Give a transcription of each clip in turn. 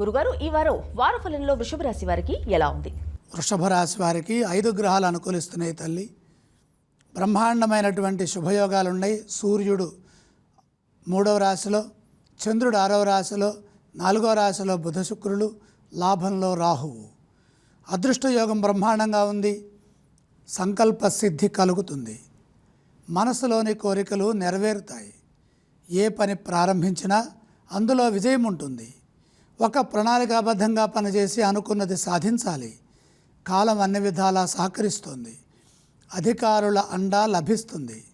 గురుగారు ఈ వారం వార ఫలంలో వృషభ రాశి వారికి ఎలా ఉంది? వృషభ రాశి వారికి ఐదు గ్రహాలు అనుకూలిస్తున్నాయి తల్లి. బ్రహ్మాండమైనటువంటి శుభయోగాలు ఉన్నాయి సూర్యుడు మూడవ రాశిలో చంద్రుడు ఆరవ రాశిలో నాలుగవ రాశిలో బుధ శుక్రులు లాభంలో రాహువు. అదృష్ట యోగం బ్రహ్మాండంగా ఉంది. సంకల్ప సిద్ధి కలుగుతుంది. మనసులోని కోరికలు నెరవేరుతాయి. ఏ పని ప్రారంభించినా అందులో విజయం ఉంటుంది. ఒక ప్రణాళికాబద్ధంగా పనిచేసి అనుకున్నది సాధించాలి. కాలం అన్ని విధాలా సహకరిస్తుంది. అధికారుల అండా లభిస్తుంది.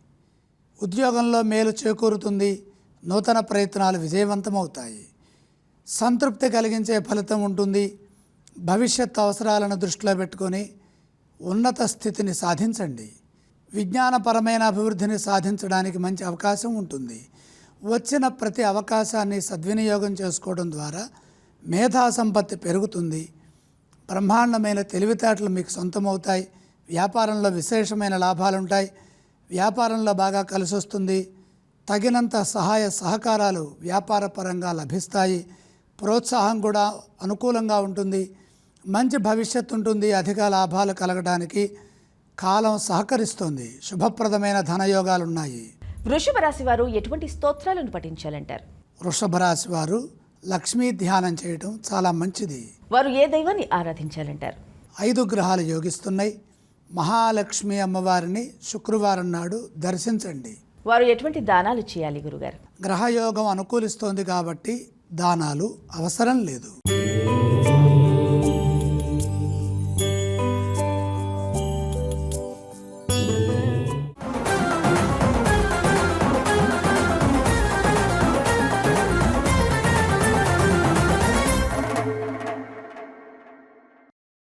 ఉద్యోగంలో మేలు చేకూరుతుంది. నూతన ప్రయత్నాలు విజయవంతమవుతాయి. సంతృప్తి కలిగించే ఫలితం ఉంటుంది. భవిష్యత్ అవసరాలను దృష్టిలో పెట్టుకొని ఉన్నత స్థితిని సాధించండి. విజ్ఞానపరమైన అభివృద్ధిని సాధించడానికి మంచి అవకాశం ఉంటుంది. వచ్చిన ప్రతి అవకాశాన్ని సద్వినియోగం చేసుకోవడం ద్వారా మేధా సంపత్తి పెరుగుతుంది. బ్రహ్మాండమైన తెలివితేటలు మీకు సొంతమవుతాయి. వ్యాపారంలో విశేషమైన లాభాలు ఉంటాయి వ్యాపారంలో బాగా కలిసి వస్తుంది తగినంత సహాయ సహకారాలు వ్యాపారపరంగా లభిస్తాయి. ప్రోత్సాహం కూడా అనుకూలంగా ఉంటుంది. మంచి భవిష్యత్తు ఉంటుంది అధిక లాభాలు కలగడానికి కాలం సహకరిస్తుంది. శుభప్రదమైన ధనయోగాలు ఉన్నాయి వృషభ రాశి వారు ఎటువంటి స్తోత్రాలను పఠించాలంటారు? వృషభ రాశి వారు లక్ష్మీ ధ్యానం చేయటం చాలా మంచిది. వారు ఏ దైవాన్ని ఆరాధించాలంటారు? ఐదు గ్రహాలు యోగిస్తున్నాయి. మహాలక్ష్మి అమ్మవారిని శుక్రవారం నాడు దర్శించండి. వారు ఎటువంటి దానాలు చేయాలి గురుగారు? గ్రహయోగం అనుకూలిస్తోంది కాబట్టి దానాలు అవసరం లేదు.